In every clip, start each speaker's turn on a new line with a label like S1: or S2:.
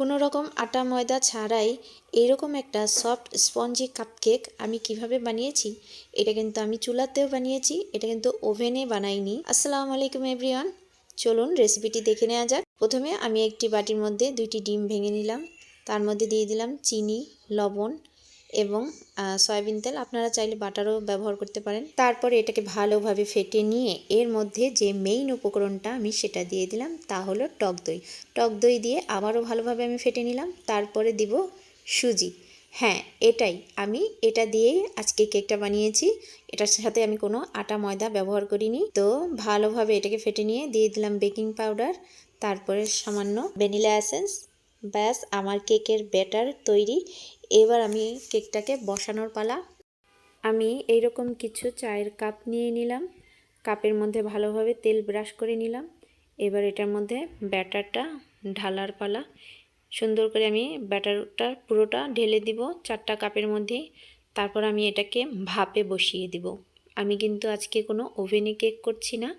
S1: কোনো রকম আটা ময়দা ছাড়াই এরকম একটা সফট স্পঞ্জি কাপকেক আমি কীভাবে বানিয়েছি, এটা কিন্তু আমি চুলাতেও বানিয়েছি, এটা কিন্তু ওভেনে বানাইনি। আসসালামু আলাইকুম এভরিওয়ান চলুন রেসিপিটি দেখে নেওয়া যাক। প্রথমে আমি একটি বাটির মধ্যে দুইটি ডিম ভেঙে নিলাম, তার মধ্যে দিয়ে দিলাম চিনি, লবণ এবং সয়াবিন তেল আপনারা চাইলে বাটারও ব্যবহার করতে পারেন। তারপরে এটাকে ভালোভাবে ফেটে নিয়ে এর মধ্যে যে মেইন উপকরণটা আমি সেটা দিয়ে দিলাম তা হলো টক দই। টক দই দিয়ে আবারও ভালোভাবে আমি ফেটে নিলাম, তারপরে দিব সুজি। হ্যাঁ এটাই। আমি এটা দিয়েই আজকে কেকটা বানিয়েছি। এটার সাথে আমি কোনো আটা ময়দা ব্যবহার করিনি। তো ভালোভাবে এটাকে ফেটে নিয়ে দিয়ে দিলাম বেকিং পাউডার, তারপরে সামান্য ভ্যানিলা এসেন্স ব্যাস, আমার কেকের ব্যাটার তৈরি। এবার আমি কেকটাকে বসানোর পালা। আমি এইরকম কিছু চায়ের কাপ নিয়ে নিলাম। কাপের মধ্যে ভালোভাবে তেল ব্রাশ করে নিলাম। এবার এটার মধ্যে ব্যাটারটা ঢালার পালা। সুন্দর করে আমি ব্যাটারটা পুরোটা ঢেলে দিব চারটা কাপের মধ্যে। তারপর আমি এটাকে ভাপে বসিয়ে দিব। আমি কিন্তু আজকে কোনো ওভেনে কেক করছি না।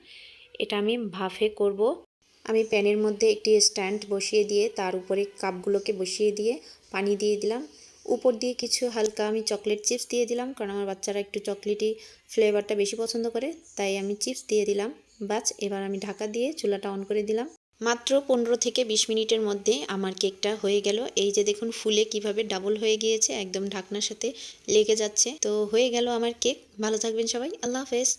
S1: এটা আমি ভাফে করব। আমি প্যানের মধ্যে একটি স্ট্যান্ড বসিয়ে দিয়ে তার উপরে কাপগুলোকে বসিয়ে দিয়ে পানি দিয়ে দিলাম। উপর দিয়ে কিছু হালকা আমি চকলেট চিপস দিয়ে দিলাম, কারণ আমার বাচ্চারা একটু চকলেটি ফ্লেভারটা বেশি পছন্দ করে, তাই আমি চিপস দিয়ে দিলাম। বাস, এবার আমি ঢাকা দিয়ে চুলাটা অন করে দিলাম। মাত্র পনেরো থেকে বিশ মিনিটের মধ্যে আমার কেকটা হয়ে গেল। এই যে দেখুন, ফুলে কীভাবে ডাবল হয়ে গিয়েছে, একদম ঢাকনার সাথে লেগে যাচ্ছে। তো হয়ে গেল আমার কেক। ভালো থাকবেন সবাই। আল্লাহ হাফেজ।